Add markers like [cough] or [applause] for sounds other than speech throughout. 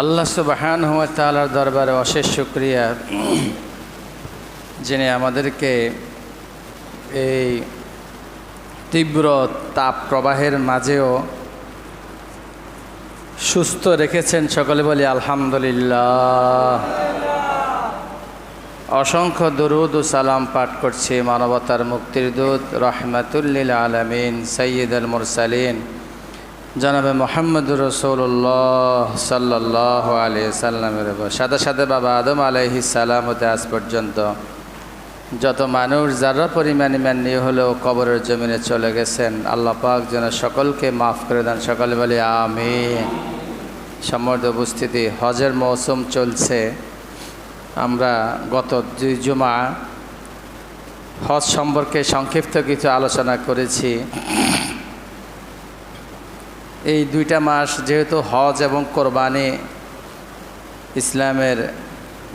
আল্লাহ সুবাহান তালার দরবারে অশেষ শুক্রিয়া যিনি আমাদেরকে এই তীব্র তাপ প্রবাহের মাঝেও সুস্থ রেখেছেন। সকলে বলি আলহামদুলিল্লাহ। অসংখ্য দরুদ ও সালাম পাঠ করছি মানবতার মুক্তির দূত রহমাতুল্লিল আলমিন সৈয়দ আল মুরসালিন। জনাবে মোহাম্মদ রসৌল্লাহ সাল্লাহ আলি সাল্লামের উপর। সাথে সাথে বাবা আদম আলহি সালামতে আজ পর্যন্ত যত মানুষ যারা পরিমাণ ইমান নিয়ে হলেও কবরের জমিনে চলে গেছেন, আল্লাহ পাক যেন সকলকে মাফ করে দেন। সকলে বলি আমি সম্মর্দ উপস্থিতি, হজের মৌসুম চলছে। আমরা গত দুই জুমা হজ সম্পর্কে সংক্ষিপ্ত কিছু আলোচনা করেছি। এই দুইটা মাস যেহেতু হজ এবং কোরবানি ইসলামের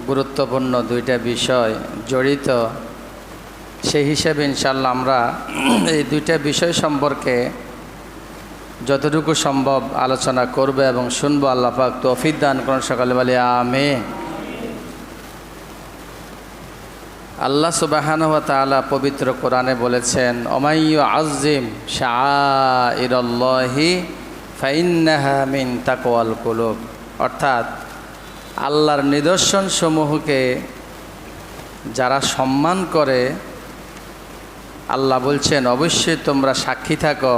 গুরুত্বপূর্ণ দুইটা বিষয় জড়িত, সেই হিসেবে ইনশাল্লাহ আমরা এই দুইটা বিষয় সম্পর্কে যতটুকু সম্ভব আলোচনা করবে এবং শুনব। আল্লাপাক তৌফিক দান করুন সকালে বলে আমে আল্লাহ সুবাহান তালা পবিত্র কোরআনে বলেছেন অমাইয় আজিম শাহি ফাইন্নাহা মিন তাকওয়াল কুলুব। অর্থাৎ আল্লাহর নিদর্শন সমূহকে যারা সম্মান করে, আল্লাহ বলছেন, অবশ্যই তোমরা সাক্ষী থাকো,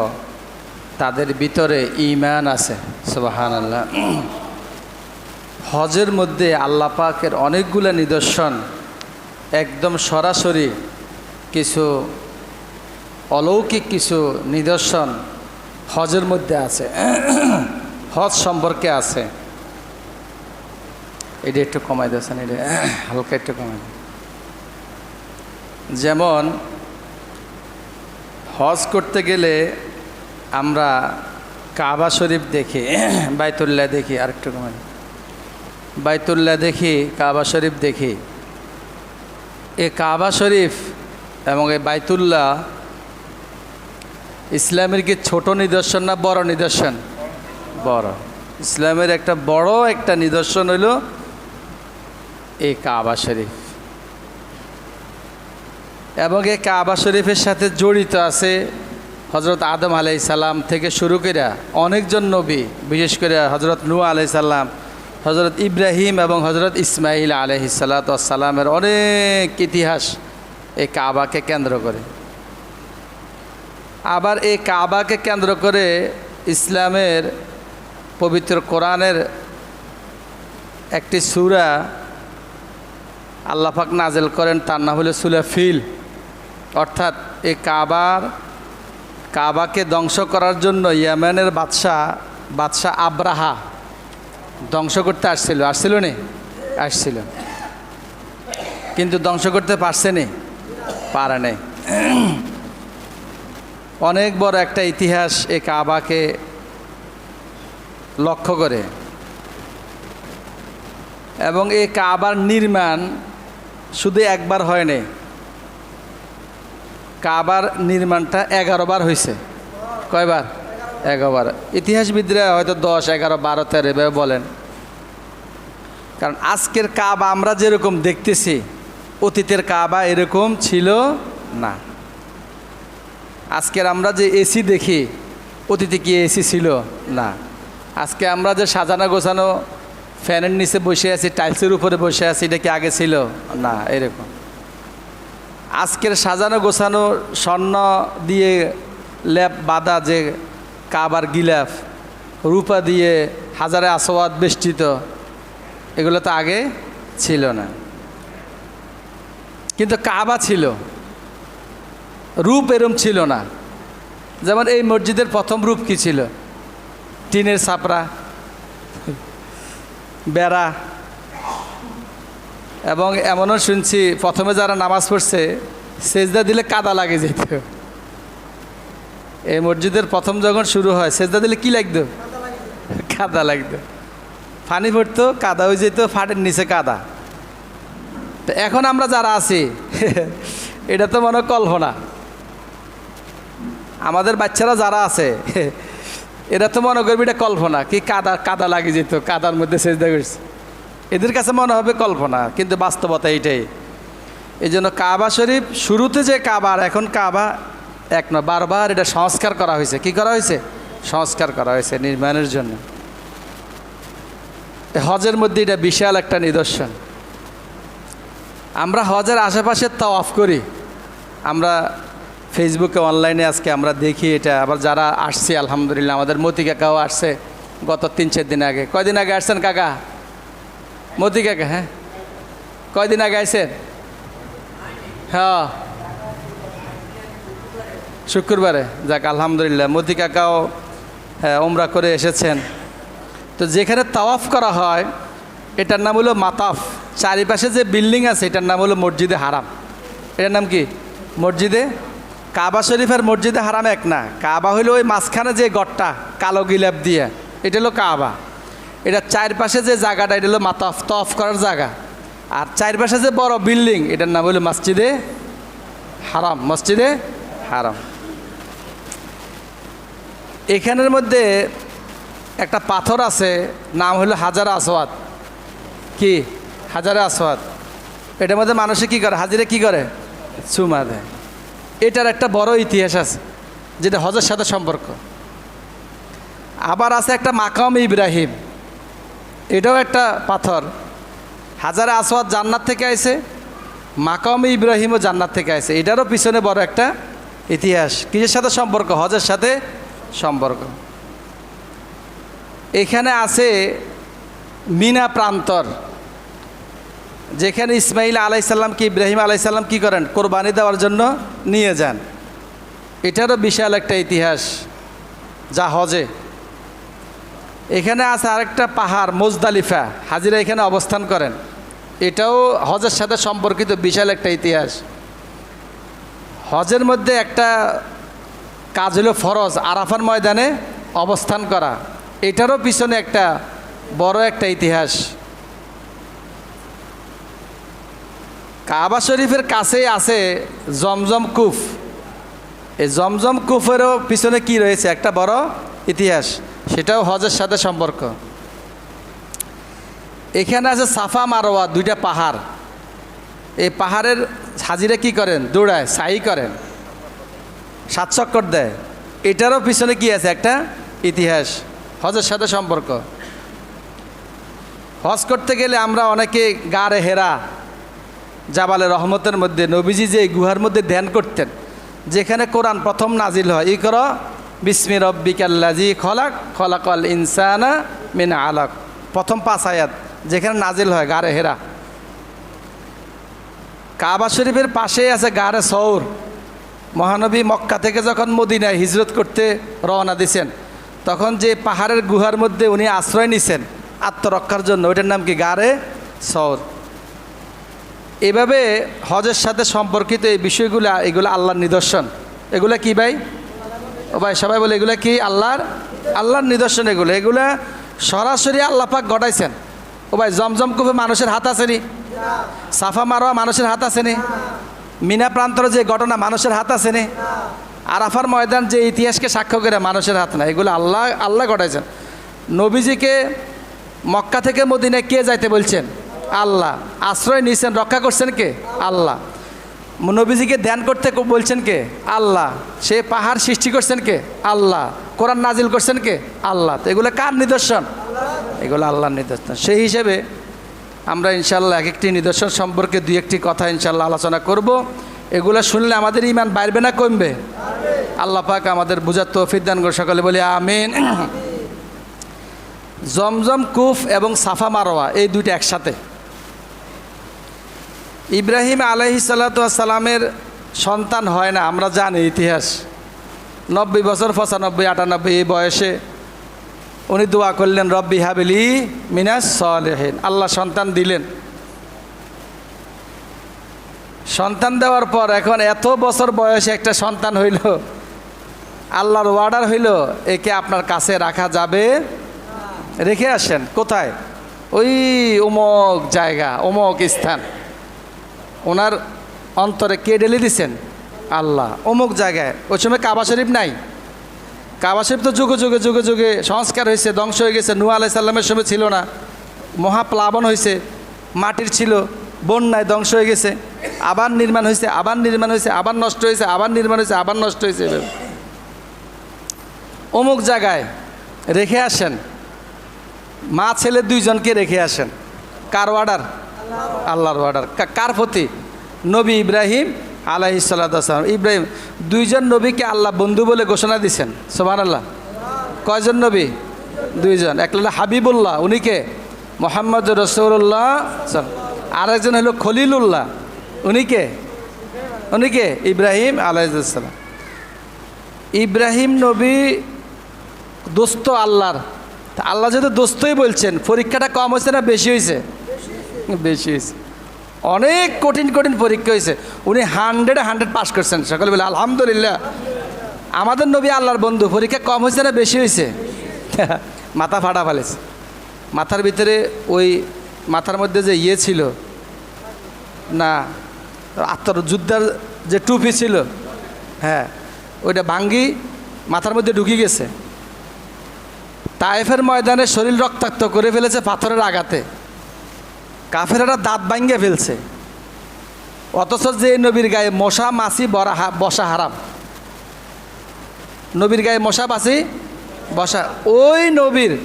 তাদের ভিতরে ইমান আছে। সুবাহান আল্লাহ হজের মধ্যে আল্লাহ পাকের অনেকগুলো নিদর্শন, একদম সরাসরি কিছু অলৌকিক কিছু নিদর্শন হজের মধ্যে আছে। হজ সম্পর্কে আছে। এটা একটু কমাই দিয়েছেন এটা হালকা একটু কমাই যেমন, হজ করতে গেলে আমরা কাবা শরীফ দেখি, বাইতুল্লাহ দেখি আরেকটু কমাই। বাইতুল্লাহ দেখি, কাবা শরীফ দেখি। এ কাবা শরীফ এবং এই বাইতুল্লাহ ইসলামের কি ছোট নিদর্শন না বড় নিদর্শন? বড়। ইসলামের একটা বড় একটা নিদর্শন হইল এই কাবা শরীফ। এবং এই কাবা শরীফের সাথে জড়িত আছে হজরত আদম আলাই সাল্লাম থেকে শুরু করে অনেকজন নবী বিশেষ করে হজরত নু আলাই সাল্লাম হজরত ইব্রাহিম এবং হজরত ইসমাইল আলহি সাল্লাতামের অনেক ইতিহাস এই কাবাকে কেন্দ্র করে। আবার এই কাবাকে কেন্দ্র করে ইসলামের পবিত্র কোরআনের একটি সুরা আল্লাপাক নাজেল করেন, তার নাম হলো সুলা ফিল। অর্থাৎ এই কাবার, কাবাকে ধ্বংস করার জন্য ইয়েমেনের বাদশাহ বাদশাহ আব্রাহা ধ্বংস করতে আসছিল। আসছিল নি? আসছিল। কিন্তু ধ্বংস করতে পারছে নি? পারে নেই। অনেক বড় একটা ইতিহাস এ কাবাকে লক্ষ্য করে। এবং এই কাবার নির্মাণ শুধু একবার হয়নি কাবার নির্মাণটা এগারো বার হয়েছে কয়বার? এগারোবার ইতিহাসবিদরা হয়তো দশ, এগারো, বারো, তেরো এভাবে বলেন। কারণ আজকের কাবা আমরা যেরকম দেখতেছি, অতীতের কাবা এরকম ছিল না। আজকের আমরা যে এসি দেখি, অতীতে কি এসি ছিল? না। আজকে আমরা যে সাজানো গোছানো ফ্যানের নিচে বসে আছি, টাইলসের উপরে বসে আছি, এটা কি আগে ছিল? না, এরকম। আজকের সাজানো গোছানো স্বর্ণ দিয়ে ল্যাপ বাঁধা যে কাবার গিলাফ, রূপা দিয়ে হাজারে আসোয়াদ বেষ্টিত, এগুলো তো আগে ছিল না। কিন্তু কাবা ছিল। রূপ এরম ছিল না। যেমন এই মসজিদের প্রথম রূপ কি ছিল? টিনের ছাপড়া বেড়া, এবং এমনও শুনছি প্রথমে যারা নামাজ পড়ছে, সেজদা দিলে কাদা লাগে যেত এই মসজিদের প্রথম যখন শুরু হয়, সেজদা দিলে কি লাগতো? কাদা লাগতো। পানি পড়তো, কাদা হয়ে যেত, ফাটের নিচে কাদা। তো এখন আমরা যারা আছি, [laughs] এটা তো মনে কল্পনা। আমাদের বাচ্চারা যারা আছে, [laughs] এরা তো মনে করবি এটা কল্পনা, কি কাদা কাদা লাগে যেত, কাদার মধ্যে সেজদা করছে। এদের কাছে মনে হবে কল্পনা, কিন্তু বাস্তবতা এইটাই। এই জন্য কাবা শরীফ, শুরুতে যে কাবা আর এখন কাবা এক না বারবার এটা সংস্কার করা হয়েছে। কি করা হয়েছে? সংস্কার করা হয়েছে নির্মাণের জন্য। হজের মধ্যে এটা বিশাল একটা নিদর্শন। আমরা হজের আশেপাশে অফ করি। আমরা ফেসবুকে অনলাইনে আজকে আমরা দেখি এটা। আবার যারা আসছে, আলহামদুলিল্লাহ, আমাদের মতি কাকাও আসছে গত তিন চার দিন আগে। কয়দিন আগে আসছেন কাকা? মতি কাকা হ্যাঁ? কয়দিন আগে আসছেন হ্যাঁ। শুক্রবারে। যাক, আলহামদুলিল্লাহ, মতি কাকাও হ্যাঁ ওমরা করে এসেছেন। তো যেখানে তাওয়াফ করা হয়, এটার নাম হলো মাতাফ। চারিপাশে যে বিল্ডিং আছে, এটার নাম হলো মসজিদে হারাম। এটার নাম কি? মসজিদে কাবা শরীফের মসজিদে হারাম এক না। কাবা হইল ওই মাঝখানে যে গড়টা, কালো গিলাপ দিয়ে। এটা হলো কাবা। এটা চারপাশে যে জায়গাটা, এটা হলো মাতাফ, তফ করার জায়গা। আর চারপাশে যে বড় বিল্ডিং, এটার নাম হলো মসজিদে হারাম। মসজিদে হারাম। এখানের মধ্যে একটা পাথর আছে, নাম হলো হাজারা আসওয়াত কি? হাজারা আসওয়াত এটার মধ্যে মানুষে কি করে? হাজিরে কি করে? চুমা দেয়। এটার একটা বড় ইতিহাস আছে, যেটা হজের সাথে সম্পর্ক। আবার আছে একটা মাকাম ইব্রাহিম। এটাও একটা পাথর। হাজারে আসওয়াত জান্নাত থেকে আইছে, মাকাম ইব্রাহিমও জান্নাত থেকে আইছে। এটারও পিছনে বড় একটা ইতিহাস। কিসের সাথে সম্পর্ক? হজের সাথে সম্পর্ক। এখানে আছে মিনা প্রান্তর। যেখানে ইসমাইল আলাইসাল্লাম কি ইব্রাহিম আলাইসাল্লাম কি করেন? কোরবানি দেওয়ার জন্য নিয়ে যান। এটারও বিশাল একটা ইতিহাস, যা হজে। এখানে আছে আরেকটা পাহাড়, মোজদালিফা। হাজিরা এখানে অবস্থান করেন। এটাও হজের সাথে সম্পর্কিত বিশাল একটা ইতিহাস। হজের মধ্যে একটা কাজ হলো ফরজ, আরাফার ময়দানে অবস্থান করা। এটারও পিছনে একটা বড় একটা ইতিহাস। কাবা শরীফের কাছেই আছে জমজম কুফ। এই জমজম কুফেরও পিছনে কি রয়েছে? একটা বড় ইতিহাস, সেটাও হজের সাথে সম্পর্ক। এখানে আছে সাফা মারোয়া দুইটা পাহাড়। এই পাহাড়ের হাজিরা কি করেন? দৌড়ায় সাই করেন। সাত চক্কর দেয়। এটারও পিছনে কি আছে? একটা ইতিহাস, হজের সাথে সম্পর্ক। হজ করতে গেলে আমরা অনেকে গাড়ে হেরা জাবালে রহমতের মধ্যে নবীজি যে গুহার মধ্যে ধ্যান করতেন, যেখানে কোরআন প্রথম নাজিল হয় ই কর বিস্মি রব্বিকাল্লাজি খলাক, খলাকল ইনসানা মিন আলাক। প্রথম পাঁচ আয়াত যেখানে নাজিল হয় গাড়ে হেরা। কাবা শরীফের পাশেই আছে গাড়ে সৌর। মহানবী মক্কা থেকে যখন মদিনায় হিজরত করতে রওনা দিছেন, তখন যে পাহাড়ের গুহার মধ্যে উনি আশ্রয় নিছেন আত্মরক্ষার জন্য, ওইটার নাম কি? গাড়ে সৌর। এভাবে হজের সাথে সম্পর্কিত এই বিষয়গুলো, এগুলো আল্লাহর নিদর্শন। এগুলো কি ভাই? ও ভাই, সবাই বলে এগুলো কি আল্লাহর? আল্লাহর নিদর্শন এগুলো। এগুলো সরাসরি আল্লাহ পাক ঘটাইছেন। ও ভাই, জমজম কুফে মানুষের হাত আসেনি সাফা মারোয়া মানুষের হাত আসেনি মিনা প্রান্তর যে ঘটনা মানুষের হাত আসেনি আরাফার ময়দান যে ইতিহাসকে সাক্ষ্য করে মানুষের হাত না এগুলো আল্লাহ আল্লাহ ঘটাইছেন। নবীজিকে মক্কা থেকে মদিনায় কে যাইতে বলছেন? আল্লাহ। আশ্রয় নিয়েছেন, রক্ষা করছেন কে? আল্লাহ। নবীজিকে ধ্যান করতে বলছেন কে? আল্লাহ। সে পাহাড় সৃষ্টি করছেন কে? আল্লাহ। কোরআন নাজিল করছেন কে? আল্লাহ। তো এগুলো কার নিদর্শন? এগুলো আল্লাহর নিদর্শন। সেই হিসেবে আমরা ইনশাল্লাহ এক একটি নিদর্শন সম্পর্কে দুই একটি কথা ইনশাল্লাহ আলোচনা করব। এগুলো শুনলে আমাদের ইমান বাড়বে না কমবে? আল্লাহ পাক আমাদের বুঝার তৌফিক দান করে সকলে বলি আমিন। জমজম কুফ এবং সাফা মারোয়া, এই দুইটা একসাথে। ইব্রাহিম আলহি সাল্লামের সন্তান হয় না, আমরা জানি ইতিহাস। নব্বই বছর, পঁচানব্বই, আটানব্বই এই বয়সে উনি দোয়া করলেন, রব্বি হাবিলি মিনাস সলেহেন। আল্লাহ সন্তান দিলেন। সন্তান দেওয়ার পর এখন এত বছর বয়সে একটা সন্তান হইল, আল্লাহর ওয়ার্ডার হইল, একে আপনার কাছে রাখা যাবে। রেখে আসেন, কোথায়? ওই অমুক জায়গা অমুক স্থান। ওনার অন্তরে কে ডেলে দিছেন? আল্লাহ। অমুক জায়গায়। ওই সময় কাবা শরীফ নাই। কাবা শরীফ তো যুগে যুগে যুগে যুগে সংস্কার হয়েছে, ধ্বংস হয়ে গেছে। নুয়া আলাই সাল্লামের সময় ছিল না। মহাপ্লাবন হয়েছে, মাটির ছিল, বন্যায় ধ্বংস হয়ে গেছে। আবার নির্মাণ হয়েছে, আবার নির্মাণ হয়েছে, আবার নষ্ট হয়েছে, আবার নির্মাণ হয়েছে, আবার নষ্ট হয়েছে অমুক জায়গায় রেখে আসেন। মা ছেলে দুইজনকে রেখে আসেন। কার অর্ডার আল্লাহর অর্ডার। কার প্রতি? নবী ইব্রাহিম আলাহি সাল্লাম ইব্রাহিম, দুইজন নবীকে আল্লাহ বন্ধু বলে ঘোষণা দিছেন। সোমান আল্লাহ কয়জন নবী? দুইজন। এক হলো হাবিবুল্লাহ উনিকে মোহাম্মদ রসৌল্লাহ আর একজন হলো খলিলুল্লাহ উনিকে উনিকে ইব্রাহিম আলাইসাল্লাম ইব্রাহিম নবী দোস্ত আল্লাহর। আল্লাহ যেহেতু দোস্তই বলছেন, পরীক্ষাটা কম হয়েছে না বেশি হয়েছে? বেশি হয়েছে অনেক কঠিন কঠিন পরীক্ষা হয়েছে। উনি হান্ড্রেডে হান্ড্রেড পাস করছেন। সকলে বলে, আলহামদুলিল্লাহ। আমাদের নবী আল্লাহর বন্ধু, পরীক্ষা কম হয়েছে না বেশি হয়েছে? [laughs] মাথা ফাটা ফেলেছে। মাথার ভিতরে ওই মাথার মধ্যে যে ইয়ে ছিল, না আত্মর যুদ্ধার যে টুপি ছিল হ্যাঁ ওইটা ভাঙ্গি মাথার মধ্যে ঢুকে গেছে। তাইফের ময়দানে শরীর রক্তাক্ত করে ফেলেছে পাথরের আঘাতে। কাফেরারা দাঁত ভাঙ্গে ফেলছে। অথচ যে নবীর গায়ে মশা, মাছি, বরা বসা হারাম। নবীর গায়ে মশা, মাছি, বসা ওই নবীর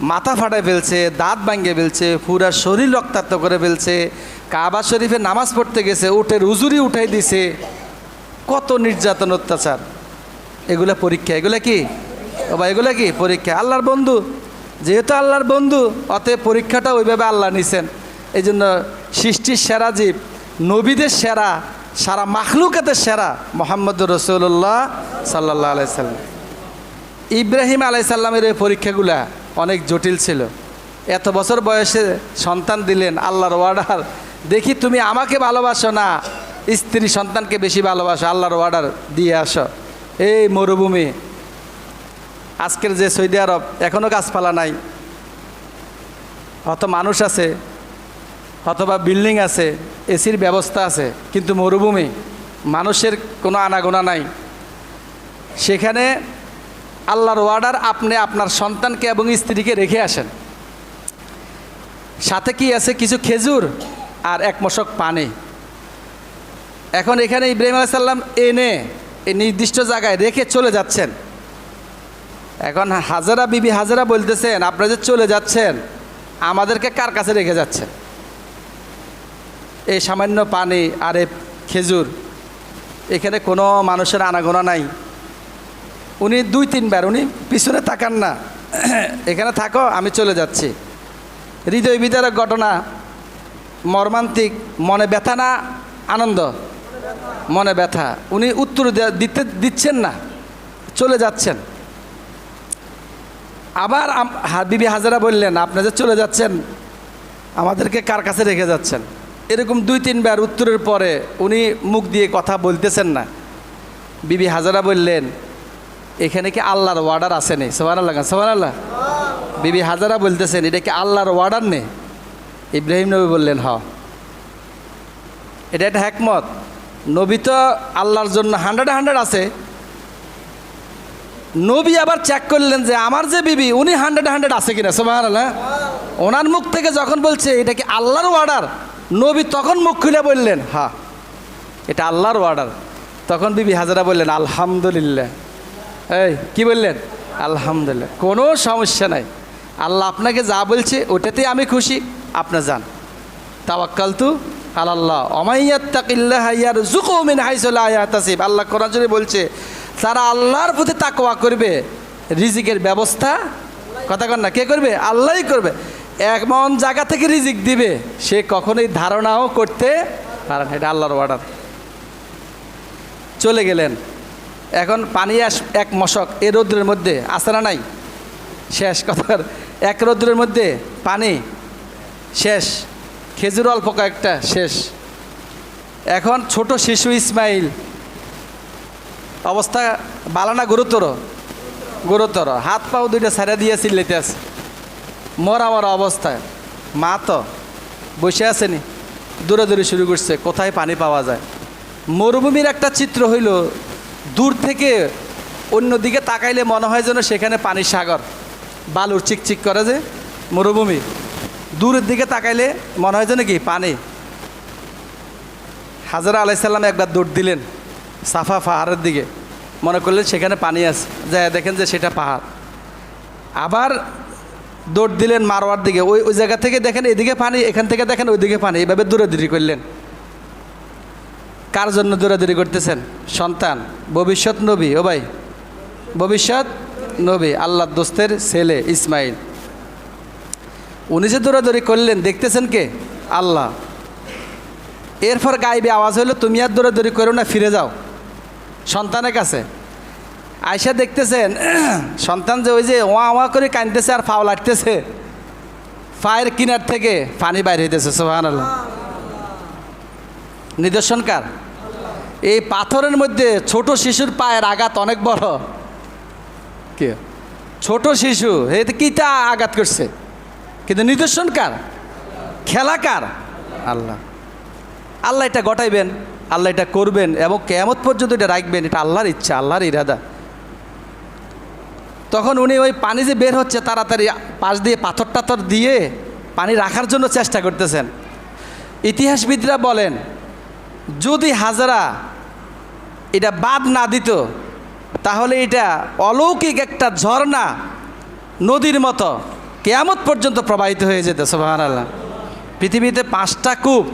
মাথা ফাটায় ফেলছে, দাঁত ভাঙ্গে ফেলছে, পুরা শরীর রক্তাক্ত করে ফেলছে, কাবা শরীফে নামাজ পড়তে গেছে, উঠে উজুরি উঠাই দিছে। কত নির্যাতন, অত্যাচার। এগুলা পরীক্ষা, এগুলা কি? ও বা এগুলা কি? পরীক্ষা। আল্লাহর বন্ধু। যেহেতু আল্লাহর বন্ধু, অতএব পরীক্ষাটা ওইভাবে আল্লাহ নিছেন। এই জন্য সৃষ্টির সেরা জীব, নবীদের সেরা, সারা মাখলুকাতের সেরা মোহাম্মদ রসুল্লাহ সাল্লাহ আলাইসাল্লাম ইব্রাহিম আলাইসাল্লামের এই পরীক্ষাগুলা অনেক জটিল ছিল। এত বছর বয়সে সন্তান দিলেন, আল্লাহর ওয়ার্ডার দেখি তুমি আমাকে ভালোবাসো না, স্ত্রী সন্তানকে বেশি ভালোবাসো, আল্লাহর অর্ডার দিয়ে আসো। এই মরুভূমি, আজকের যে সৌদি আরব এখনও গাছপালা নাই। হয়তো মানুষ আছে অথবা বিল্ডিং আছে, এসির ব্যবস্থা আছে, কিন্তু মরুভূমি, মানুষের কোনো আনাগোনা নাই। সেখানে আল্লাহর ওয়ার্ডার আপনি আপনার সন্তানকে এবং স্ত্রীকে রেখে আসেন। সাথে কি আছে কিছু খেজুর আর এক মশক পানি? এখন এখানে ইব্রাহিম আলাইসাল্লাম এনে এই নির্দিষ্ট জায়গায় রেখে চলে যাচ্ছেন। এখন হাজারা বিবি হাজারা বলতেছেন, আপনারা যে চলে যাচ্ছেন, আমাদেরকে কার কাছে রেখে যাচ্ছেন? এই সামান্য পানি আর এ খেজুর, এখানে কোনো মানুষের আনাগোনা নাই। উনি দুই তিনবার, উনি পিছনে তাকান না। এখানে থাকো, আমি চলে যাচ্ছি। হৃদয় বিদারক ঘটনা, মর্মান্তিক, মনে ব্যথা না, আনন্দ? মনে ব্যথা। উনি উত্তর দিতে, দিচ্ছেন না, চলে যাচ্ছেন। আবার বিবি হাজারা বললেন, আপনি যে চলে যাচ্ছেন, আমাদেরকে কার কাছে রেখে যাচ্ছেন? এরকম দুই তিনবার উত্তরের পরে উনি মুখ দিয়ে কথা বলতেছেন না। বিবি হাজারা বললেন, এখানে কি আল্লাহর ওয়ার্ডার আছে নেই সোহান আল্লাহ সোহান আল্লাহ বিবি হাজারা বলতেছেন, এটা কি আল্লাহর ওয়ার্ডার নেই ইব্রাহিম নবী বললেন, হ। এটা একটা হ্যাকমত। নবী তো আল্লাহর জন্য হান্ড্রেড হান্ড্রেড আছে। নবী আবার চেক করলেন যে আমার যে বিবি, উনি হান্ড্রেড হান্ড্রেড আছে কিনা? সোমার আল্লাহ ওনার মুখ থেকে যখন বলছে, এটা কি আল্লাহর অর্ডার নবী তখন মুখ খুলে বললেন, হা, এটা আল্লাহর অর্ডার তখন বিবি হাজারা বললেন, আলহামদুলিল্লাহ। এই, কি বললেন? আলহামদুলিল্লাহ। কোনো সমস্যা নাই। আল্লাহ আপনাকে যা বলছে, ওটাতেই আমি খুশি। আপনার যান। তাওয়াক্কাল তু আল্লাহ অমাইয়াত্তাকিল্লাহ ইয়ার জুকুমিন হাইসুল্লাহ আয়াতাসিব আল্লাহ কোরআন শরীফে বলছে, তারা আল্লাহর প্রতি তাকওয়া করবে, রিজিকের ব্যবস্থা, কথা কন না, কে করবে? আল্লাহই করবে। এমন জায়গা থেকে রিজিক দিবে, সে কখনোই ধারণাও করতে পারে না। এটা আল্লাহর অর্ডার চলে গেলেন। এখন পানি আস এক মশক, এ রৌদ্রের মধ্যে না নাই? শেষ কথার, এক রৌদ্রের মধ্যে পানি, শেষ। খেজুর অল্প কয়েকটা, শেষ। এখন ছোট শিশু ইসমাইল, অবস্থা বালানা গুরুতর? গুরুতর। হাত পাও দুইটা ছাড়া দিয়ে চিল্লাইতে আছে। মরা মরা অবস্থায়। মা তো বসে আছেনি। দূরে দূরে শুরু করছে, কোথায় পানি পাওয়া যায়। মরুভূমির একটা চিত্র হইল, দূর থেকে অন্যদিকে তাকাইলে মনে হয় যেন সেখানে পানির সাগর। বালুর চিকচিক করে যে মরুভূমি। দূরের দিকে তাকাইলে মনে হয় যেন কি পানি। হাজারা আলাইসাল্লাম একবার দৌড় দিলেন, সাফা পাহাড়ের দিকে। মনে করলেন সেখানে পানি আছে। যায় দেখেন যে সেটা পাহাড়। আবার দৌড় দিলেন মারোয়ার দিকে। ওই ওই জায়গা থেকে দেখেন, এদিকে পানি, এখান থেকে দেখেন ওইদিকে পানি। এইভাবে দূরাদূরি করলেন। কার জন্য দৌড়াদৌড়ি করতেছেন? সন্তান। ভবিষ্যৎ নবী। ও ভাই, ভবিষ্যৎ নবী আল্লাহ দোস্তের ছেলে ইসমাইল। উনি যে দৌড়াদৌড়ি করলেন, দেখতেছেন কে? আল্লাহ। এরপর গাইবে আওয়াজ হলো তুমি আর দৌড়াদৌড়ি করো না, ফিরে যাও। সন্তানের কাছে। আয়সা দেখতেছেন, [clears throat] সন্তান যে ওই যে ওয়া ওয়া করে কাঁদতেছে আর ফাও লাগতেছে, ফায়ের কিনার থেকে পানি বাইর হইতেছে সোহান আল্লাহ নিদর্শন এই পাথরের মধ্যে ছোট শিশুর পায়ের আঘাত অনেক বড়। কে? ছোট শিশু এতে কিটা আঘাত করছে? কিন্তু নিদর্শনকার খেলাকার আল্লাহ। আল্লাহ এটা ঘটাইবেন, আল্লাহ এটা করবেন এবং কেমত পর্যন্ত এটা রাখবেন, এটা আল্লাহর ইচ্ছা, আল্লাহর ইরাদা। তখন উনি ওই পানি যে বের হচ্ছে তাড়াতাড়ি পাশ দিয়ে পাথর টাথর দিয়ে পানি রাখার জন্য চেষ্টা করতেছেন। ইতিহাসবিদরা বলেন, যদি হাজারা এটা বাদ না দিত, তাহলে এটা অলৌকিক একটা ঝর্ণা নদীর মতো কেয়ামত পর্যন্ত প্রবাহিত হয়ে যেত সোহান আল্লাহ পৃথিবীতে পাঁচটা কূপ,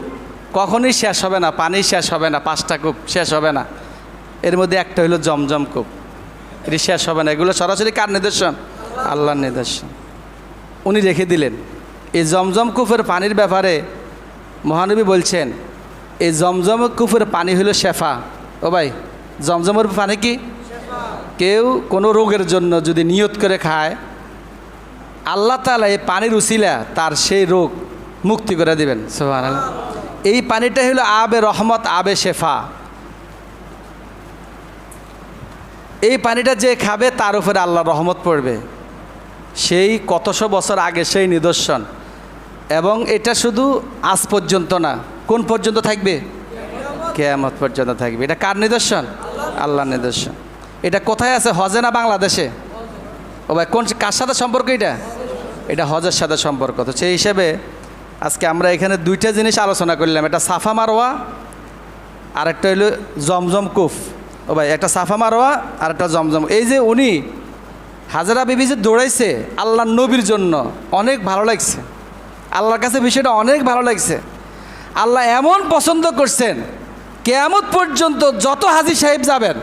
কখনই শেষ হবে না, পানি শেষ হবে না, পাঁচটা কূপ শেষ হবে না। এর মধ্যে একটা হলো জমজম কূপ। শেষ হবে না, এগুলো সরাসরি কার নিদর্শন? আল্লাহর নিদর্শন। উনি রেখে দিলেন, এই জমজম কূপের পানির ব্যাপারে মহানবী বলছেন, এই জমজম কূপের পানি হলো শেফা। ও ভাই, জমজমের পানি কি? কেউ কোনো রোগের জন্য যদি নিয়ত করে খায়, আল্লাহ তালা এই পানির উসিলা তার সেই রোগ মুক্তি করে দিবেন। সোহান এই পানিটা হলো আবে রহমত, আবে শেফা। এই পানিটা যে খাবে, তার উপরে আল্লাহ রহমত পড়বে। সেই কতশো বছর আগে সেই নিদর্শন। এবং এটা শুধু আজ পর্যন্ত না, কোন পর্যন্ত থাকবে? কেয়ামত পর্যন্ত থাকবে। এটা কার নিদর্শন? আল্লাহর নিদর্শন। এটা কোথায় আছে? হজে না বাংলাদেশে? ও ভাই, কোন, কার সাথে সম্পর্ক এটা? এটা হজের সাথে সম্পর্ক। তো সেই হিসেবে আজকে আমরা এখানে দুইটা জিনিস আলোচনা করলাম। এটা সাফা মারোয়া আর একটা হইল জমজম কুফ। ও ভাই, একটা সাফা মারোয়া আর একটা জমজম। এই যে উনি হাজারা বিবি যে দৌড়াইছে আল্লাহর নবীর জন্য, অনেক ভালো লাগছে। আল্লাহর কাছে বিষয়টা অনেক ভালো লাগছে। আল্লাহ এমন পছন্দ করছেন, কেয়ামত পর্যন্ত যত হাজি সাহেব যাবেন,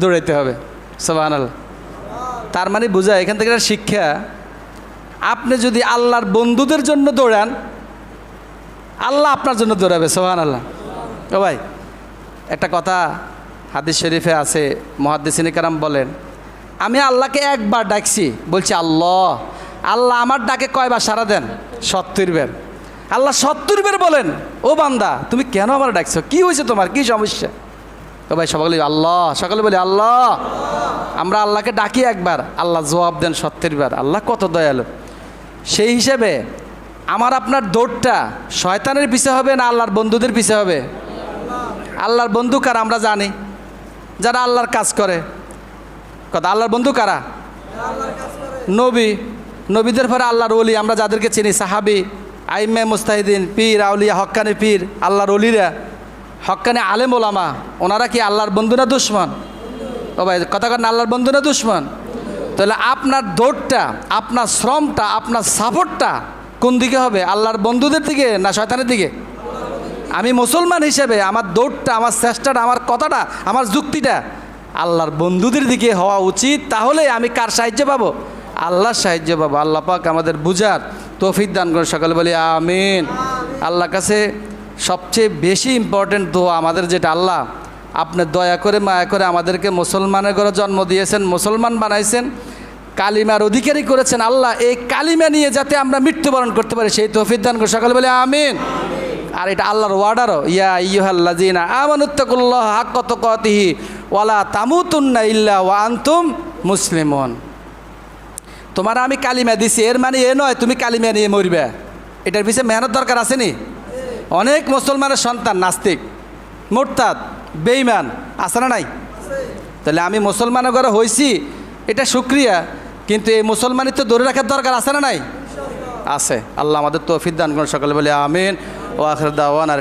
দৌড়াইতে হবে। সোবাহান আল্লাহ তার মানে বোঝায় এখান থেকে একটা শিক্ষা, আপনি যদি আল্লাহর বন্ধুদের জন্য দৌড়ান, আল্লাহ আপনার জন্য দৌড়াবে সোহান আল্লাহ ও ভাই, একটা কথা হাদিস শরীফে আছে, মহাদ্দিসিনী কারাম বলেন, আমি আল্লাহকে একবার ডাকছি, বলছি, আল্লাহ আল্লাহ আমার ডাকে কয়বার সারা দেন? সত্তর বের। আল্লাহ সত্তর বের বলেন, ও বান্দা, তুমি কেন আমার ডাকছো? কি হয়েছে তোমার? কি সমস্যা? ও ভাই সকালে আল্লাহ। সকলে বলি, আল্লাহ। আমরা আল্লাহকে ডাকি একবার, আল্লাহ জবাব দেন সত্তর বার। আল্লাহ কত দয়ালু। সেই হিসেবে আমার আপনার দৌড়টা শয়তানের পিছে হবে না আল্লাহর বন্ধুদের পিছে হবে? আল্লাহর বন্ধু কারা আমরা জানি। যারা আল্লাহর কাজ করে। কথা, আল্লাহর বন্ধু কারা? নবী। নবীদের পরে আল্লাহর অলি আমরা যাদেরকে চিনি, সাহাবি আইমে মুস্তাহিদিন, পীর, আউলিয়া, হক্কানি পীর, আল্লাহর অলিরা হক্কানি আলেম ওলামা, ওনারা কি আল্লাহর বন্ধু না দুশ্মন? ও ভাই, কথা কন, আল্লাহর বন্ধু না দুশ্মন? তাহলে আপনার দৌড়টা আপনার শ্রমটা, আপনার সাপোর্টটা কোন দিকে হবে? আল্লাহর বন্ধুদের দিকে না শয়তানের দিকে? আমি মুসলমান হিসেবে আমার দৌড়টা, আমার চেষ্টাটা, আমার কথাটা, আমার যুক্তিটা আল্লাহর বন্ধুদের দিকে হওয়া উচিত তাহলে আমি কার সাহায্য পাবো? আল্লাহর সাহায্য পাবো। আল্লাহ পাক আমাদের বুঝার তৌফিক দান করে সকালে বলি আমিন। আল্লাহর কাছে সবচেয়ে বেশি ইম্পর্টেন্ট দোয়া আমাদের যেটা, আল্লাহ আপনি দয়া করে, মায়া করে আমাদেরকে মুসলমানের ঘরে জন্ম দিয়েছেন, মুসলমান বানাইছেন, কালিমার অধিকারী করেছেন। আল্লাহ এই কালিমা নিয়ে যাতে আমরা মৃত্যুবরণ করতে পারি, সেই তৌফিক দান করে সকালে বলে আমিন। আর এটা আল্লাহর ওয়ার্ডারও ইয়া ইয়ুহাল্লাজিনা আমানুত্তাকুল্লাহ হাক্কত কতিহি ওয়ালা তামুতুন্না ইল্লা ওয়া আনতুম মুসলিমন। তোমার আমি কালিমা দিছি, এর মানে এ নয় তুমি কালিমা নিয়ে মরবে। এটার পিছিয়ে মেহনত দরকার আসেনি? অনেক মুসলমানের সন্তান, নাস্তিক, মোরতাদ বেইমান আছে না নাই? তাহলে আমি মুসলমানের ঘরে হয়েছি এটা সুক্রিয়া কিন্তু এই মুসলমানের তো ধরে রাখার দরকার আছে না নাই? আছে। আল্লাহ আমাদের তৌফিক দান করুন, সকলে বলে আমিন। ও আখর দাওয়ান আর